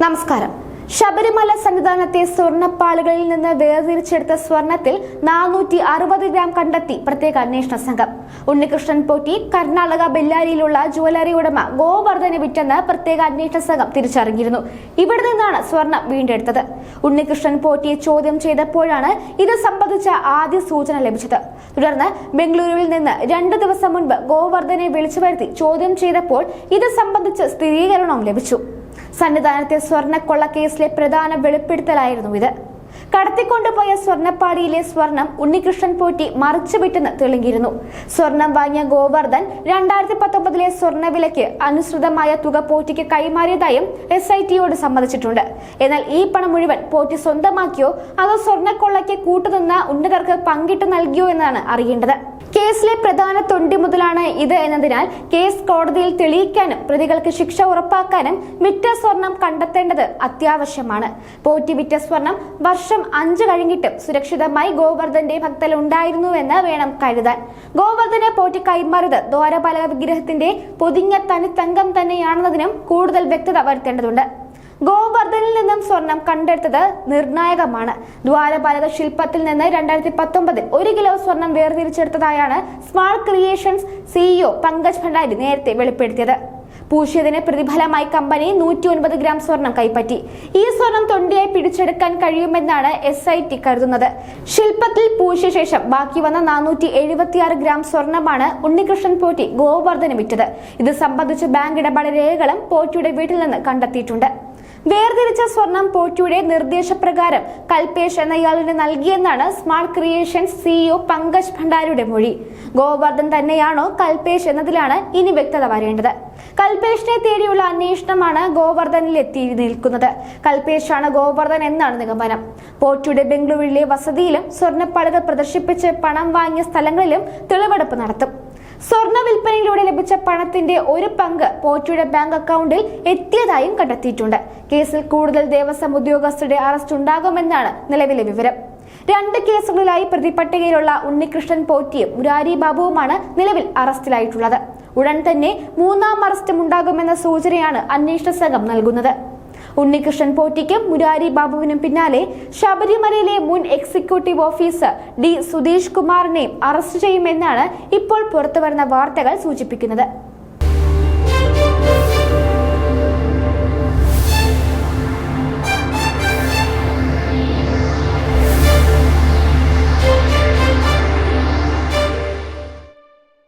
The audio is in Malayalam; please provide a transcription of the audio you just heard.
നമസ്കാരം. ശബരിമല സന്നിധാനത്തെ സ്വർണപ്പാളുകളിൽ നിന്ന് വേർതിരിച്ചെടുത്ത സ്വർണത്തിൽ നാനൂറ്റി അറുപത് ഗ്രാം കണ്ടെത്തി പ്രത്യേക അന്വേഷണ സംഘം. ഉണ്ണികൃഷ്ണൻ പോറ്റി കർണാടക ബെല്ലാരിയിലുള്ള ജുവലറി ഉടമ ഗോവർദ്ധന വിറ്റെന്ന് പ്രത്യേക അന്വേഷണ സംഘം തിരിച്ചറിഞ്ഞിരുന്നു. ഇവിടെ നിന്നാണ് സ്വർണം വീണ്ടെടുത്തത്. ഉണ്ണികൃഷ്ണൻ പോറ്റിയെ ചോദ്യം ചെയ്തപ്പോഴാണ് ഇത് സംബന്ധിച്ച ആദ്യ സൂചന ലഭിച്ചത്. തുടർന്ന് ബംഗളൂരുവിൽ നിന്ന് രണ്ടു ദിവസം മുൻപ് ഗോവർദ്ധനെ വിളിച്ചു വരുത്തി ചോദ്യം ചെയ്തപ്പോൾ ഇത് സംബന്ധിച്ച് സ്ഥിരീകരണവും ലഭിച്ചു. സന്നിധാനത്തെ സ്വർണക്കൊള്ള കേസിലെ പ്രധാന വെളിപ്പെടുത്തലായിരുന്നു ഇത്. കടത്തിക്കൊണ്ടുപോയ സ്വർണപ്പാടിയിലെ സ്വർണം ഉണ്ണികൃഷ്ണൻ പോറ്റി മറിച്ചുവിട്ടെന്ന് തെളിഞ്ഞിരുന്നു. സ്വർണം വാങ്ങിയ ഗോവർദ്ധൻ രണ്ടായിരത്തി പത്തൊമ്പതിലെ സ്വർണവിലയ്ക്ക് അനുസൃതമായ തുക പോറ്റിക്ക് കൈമാറിയതായും എസ് ഐ ടിയോട് സമ്മതിച്ചിട്ടുണ്ട്. എന്നാൽ ഈ പണം മുഴുവൻ പോറ്റി സ്വന്തമാക്കിയോ അതോ സ്വർണക്കൊള്ളയ്ക്ക് കൂട്ടുനിന്ന ഉന്നതർക്ക് പങ്കിട്ട് നൽകിയോ എന്നാണ് അറിയേണ്ടത്. കേസിലെ പ്രധാന തൊണ്ടി മുതലാണ് ഇത് എന്നതിനാൽ കേസ് കോടതിയിൽ തെളിയിക്കാനും പ്രതികൾക്ക് ശിക്ഷ ഉറപ്പാക്കാനും വിറ്റ സ്വർണം കണ്ടെത്തേണ്ടത് അത്യാവശ്യമാണ്. പോറ്റി വിറ്റ സ്വർണം വർഷം അഞ്ചു കഴിഞ്ഞിട്ടും സുരക്ഷിതമായി ഗോവർദ്ധന്റെ ഭക്തൽ ഉണ്ടായിരുന്നുവെന്ന് വേണം കരുതാൻ. ഗോവർദ്ധനെ പോറ്റി കൈമാറിയത് ദ്വാരപാലക വിഗ്രഹത്തിന്റെ പൊതിഞ്ഞ തനിത്തങ്കം തന്നെയാണെന്നതിനും കൂടുതൽ വ്യക്തത വരുത്തേണ്ടതുണ്ട്. ഗോവർ സ്വർണം കണ്ടെടുത്തത് നിർണായകമാണ്. ദ്വാരപാലക ശില്പത്തിൽ നിന്ന് രണ്ടായിരത്തി പത്തൊമ്പതിൽ ഒരു കിലോ സ്വർണം വേർതിരിച്ചെടുത്തതായാണ് smart creations CEO Pankaj Bhandari നേരത്തെ വെളിപ്പെടുത്തിയത്. പൂശിയതിന് പ്രതിഫലമായി കമ്പനി നൂറ്റി ഒൻപത് ഗ്രാം സ്വർണം കൈപ്പറ്റി. ഈ സ്വർണം തൊണ്ടിയായി പിടിച്ചെടുക്കാൻ കഴിയുമെന്നാണ് എസ് ഐ ടി കരുതുന്നത്. ശില്പത്തിൽ പൂശിയ ശേഷം ബാക്കി വന്ന നാനൂറ്റി എഴുപത്തിയാറ് ഗ്രാം സ്വർണമാണ് ഉണ്ണികൃഷ്ണൻ പോറ്റി ഗോവർദ്ധന് വിറ്റത് ഇത് സംബന്ധിച്ച് ബാങ്ക് ഇടപാട് രേഖകളും പോറ്റിയുടെ വീട്ടിൽ നിന്ന് കണ്ടെത്തിയിട്ടുണ്ട്. വേർതിരിച്ച സ്വർണം പോറ്റിയുടെ നിർദ്ദേശപ്രകാരം കൽപേഷ് എന്നയാളിന് നൽകിയെന്നാണ് സ്മാർട്ട് ക്രിയേഷൻസ് സിഇഒ പങ്കജ് ഭണ്ഡാരിയുടെ മൊഴി. ഗോവർദ്ധൻ തന്നെയാണോ കൽപേഷ് എന്നതിലാണ് ഇനി വ്യക്തത വരേണ്ടത്. കൽപേഷിനെ തേടിയുള്ള അന്വേഷണമാണ് ഗോവർദ്ധനിൽ എത്തി നിൽക്കുന്നത് കൽപേഷാണ് ഗോവർദ്ധൻ എന്നാണ് നിഗമനം. പോറ്റിയുടെ ബംഗളൂരുവിലെ വസതിയിലും സ്വർണപ്പാടുകൾ പ്രദർശിപ്പിച്ച് പണം വാങ്ങിയ സ്ഥലങ്ങളിലും തെളിവെടുപ്പ് നടത്തും. സ്വർണ വിൽപ്പനയിലൂടെ ലഭിച്ച പണത്തിന്റെ ഒരു പങ്ക് പോറ്റിയുടെ ബാങ്ക് അക്കൗണ്ടിൽ എത്തിയതായും കണ്ടെത്തിയിട്ടുണ്ട്. കേസിൽ കൂടുതൽ ദേവസ്വം ഉദ്യോഗസ്ഥരുടെ അറസ്റ്റ് ഉണ്ടാകുമെന്നാണ് നിലവിലെ വിവരം. രണ്ട് കേസുകളിലായി പ്രതിപട്ടികയിലുള്ള ഉണ്ണികൃഷ്ണൻ പോറ്റിയും മുരാരി ബാബുവുമാണ് നിലവിൽ അറസ്റ്റിലായിട്ടുള്ളത്. ഉടൻ തന്നെ മൂന്നാം അറസ്റ്റും ഉണ്ടാകുമെന്ന സൂചനയാണ് അന്വേഷണ സംഘം നൽകുന്നത്. ഉണ്ണികൃഷ്ണൻ പോറ്റിക്കും മുരാരി ബാബുവിനും പിന്നാലെ ശബരിമലയിലെ മുൻ എക്സിക്യൂട്ടീവ് ഓഫീസർ ഡി സുധീഷ് കുമാറിനെയും അറസ്റ്റ് ചെയ്യുമെന്നാണ് ഇപ്പോൾ പുറത്തുവരുന്ന വാർത്തകൾ സൂചിപ്പിക്കുന്നത്.